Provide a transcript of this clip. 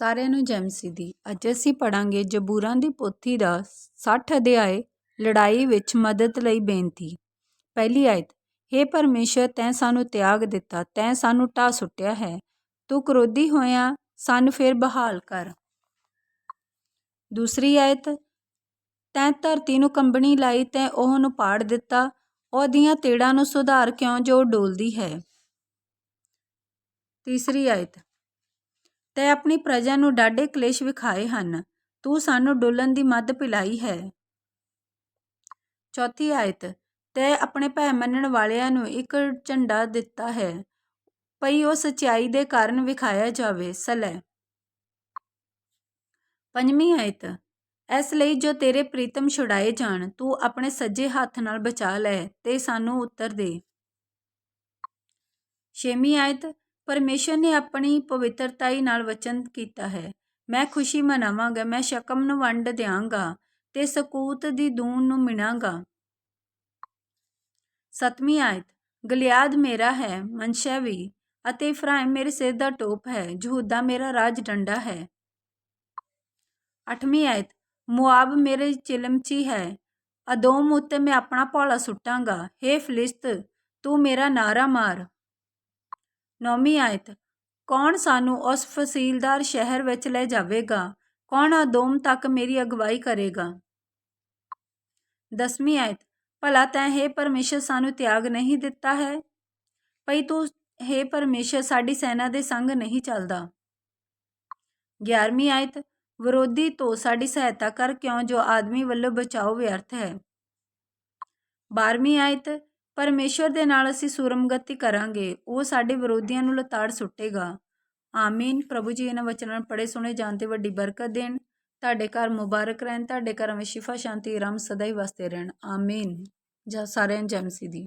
ਸਾਰਿਆਂ ਨੂੰ ਜੈ ਮਸੀਹ ਦੀ ਅੱਜ ਅਸੀਂ ਪੜਾਂਗੇ ਜਬੂਰਾਂ ਦੀ ਪੋਥੀ ਦਾ 60 ਅਧਿਆਏ, ਲੜਾਈ ਵਿੱਚ ਮਦਦ ਲਈ ਬੇਨਤੀ। ਪਹਿਲੀ ਆਇਤ हे ਪਰਮੇਸ਼ਰ, ਤੈਂ ਸਾਨੂੰ ਤਿਆਗ ਦਿੱਤਾ, ਤੈਂ ਸਾਨੂੰ ਢਾ ਸੁੱਟਿਆ ਹੈ। ਤੂੰ ਕਰੋਧੀ ਹੋਇਆ, ਸਾਨੂੰ ਫਿਰ ਬਹਾਲ ਕਰ। ਦੂਸਰੀ ਆਇਤ, ਤੈਂ ਧਰਤੀ ਨੂੰ ਕੰਬਣੀ ਲਾਈ, ਤੈਂ ਉਹ ਨੂੰ ਪਾੜ ਦਿੱਤਾ ਉਹਦੀਆਂ ਤੇੜਾਂ ਨੂੰ ਸੁਧਾਰ ਕਿਉਂ ਜੋ ਡੋਲਦੀ ਹੈ? ਤੀਸਰੀ ਆਇਤ ਤੈ ਆਪਣੀ ਪ੍ਰਜਾ ਨੂੰ ਡਾਢੇ ਕਲੇਸ਼ ਵਿਖਾਏ ਹਨ। ਤੂੰ ਸਾਨੂੰ ਡੋਲਣ ਦੀ ਮੱਦ ਪਿਲਾਈ ਹੈ। ਚੌਥੀ ਆਇਤ, ਤੈ ਆਪਣੇ ਭੈ ਮੰਨਣ ਵਾਲਿਆਂ ਨੂੰ ਇੱਕ ਝੰਡਾ ਦਿੱਤਾ ਹੈ। ਪਈ ਉਹ ਸਚਾਈ ਦੇ ਕਾਰਨ ਵਿਖਾਇਆ ਜਾਵੇ ਸਲੈ ਪੰਜਵੀਂ ਆਇਤ, ਇਸ ਲਈ ਜੋ ਤੇਰੇ ਪ੍ਰੀਤਮ ਛੁਡਾਏ ਜਾਣ, ਤੂੰ ਆਪਣੇ ਸੱਜੇ ਹੱਥ ਨਾਲ ਬਚਾ ਲੈ, ਤੇ ਸਾਨੂੰ ਉੱਤਰ ਦੇ। ਛੇਵੀਂ ਆਇਤ ਪਰਮੇਸ਼ਰ ਨੇ ਆਪਣੀ ਪਵਿੱਤਰਤਾਈ ਨਾਲ ਵਚਨ ਕੀਤਾ ਹੈ। ਮੈਂ ਖੁਸ਼ੀ ਮਨਾਵਾਂਗਾ, ਮੈਂ ਸ਼ਕਮ ਨੂੰ ਵੰਡ ਦਿਆਂਗਾ ਤੇ ਸਕੂਤ ਦੀ ਦੂਨ ਨੂੰ ਮਿਣਾਂਗਾ। ਸਤਵੀਂ ਆਇਤ, ਗਲਿਆਦ ਮੇਰਾ ਹੈ, ਮਨਸ਼ਾ ਵੀ, ਅਤੇ ਇਫਰਾਇਮ ਮੇਰੇ ਸਿਰ ਦਾ ਟੋਪ ਹੈ, ਯਹੂਦਾ ਮੇਰਾ ਰਾਜ ਡੰਡਾ ਹੈ। ਅੱਠਵੀਂ ਆਇਤ ਮੁਆਬ ਮੇਰੇ ਚਿਲਮਚੀ ਹੈ, ਅਦੋਮ ਉੱਤੇ ਮੈਂ ਆਪਣਾ ਭੌਲਾ ਸੁੱਟਾਂਗਾ। हे ਫਲਿਸਤ, ਤੂੰ ਮੇਰਾ ਨਾਰਾ ਮਾਰ ਨੌਵੀਂ ਆਇਤ, ਕੌਣ ਸਾਨੂੰ ਉਸ ਫਸੀਲਦਾਰ ਸ਼ਹਿਰ ਵਿੱਚ ਲੈ ਜਾਵੇਗਾ? ਕੌਣ ਅਦੋਮ ਤੱਕ ਮੇਰੀ ਅਗਵਾਈ ਕਰੇਗਾ? ਦਸਵੀਂ ਆਇਤ, ਭਲਾ ਤੈਂ ਹੈ ਪਰਮੇਸ਼ਰ ਸਾਨੂੰ ਤਿਆਗ ਨਹੀਂ ਦਿੱਤਾ ਹੈ? ਭਈ ਤੂੰ ਹੈ ਪਰਮੇਸ਼ਰ ਸਾਡੀ ਸੈਨਾ ਦੇ ਸੰਗ ਨਹੀਂ ਚੱਲਦਾ। 11ਵੀਂ ਆਇਤ, ਵਿਰੋਧੀ ਤੋਂ ਸਾਡੀ ਸਹਾਇਤਾ ਕਰ ਕਿਉਂ ਜੋ ਆਦਮੀ ਵੱਲੋਂ ਬਚਾਓ ਵਿਅਰਥ ਹੈ? 12ਵੀਂ ਆਇਤ ਪਰਮੇਸ਼ਰ ਦੇ ਨਾਲ ਅਸੀਂ ਸੂਰਮਗਤੀ ਕਰਾਂਗੇ, ਉਹ ਸਾਡੇ ਵਿਰੋਧੀਆਂ ਨੂੰ ਲਤਾੜ ਸੁੱਟੇਗਾ। ਆਮੀਨ। ਪ੍ਰਭੂ ਜੀ, ਇਹਨਾਂ ਵਚਨਾਂ ਨੂੰ ਪੜੇ ਸੁਣੇ, ਜਾਣ ਤੇ ਵੱਡੀ ਬਰਕਤ ਦੇਣ। ਤੁਹਾਡੇ ਘਰ ਮੁਬਾਰਕ ਰਹਿਣ, ਤੁਹਾਡੇ ਘਰਾਂ ਵਿੱਚ ਸ਼ਿਫਾ, ਸ਼ਾਂਤੀ, ਆਰਾਮ ਸਦਾ ਹੀ ਵਸਦੇ ਰਹਿਣ। ਆਮੀਨ। ਜਾਂ ਸਾਰਿਆਂ ਨੂੰ ਦੀ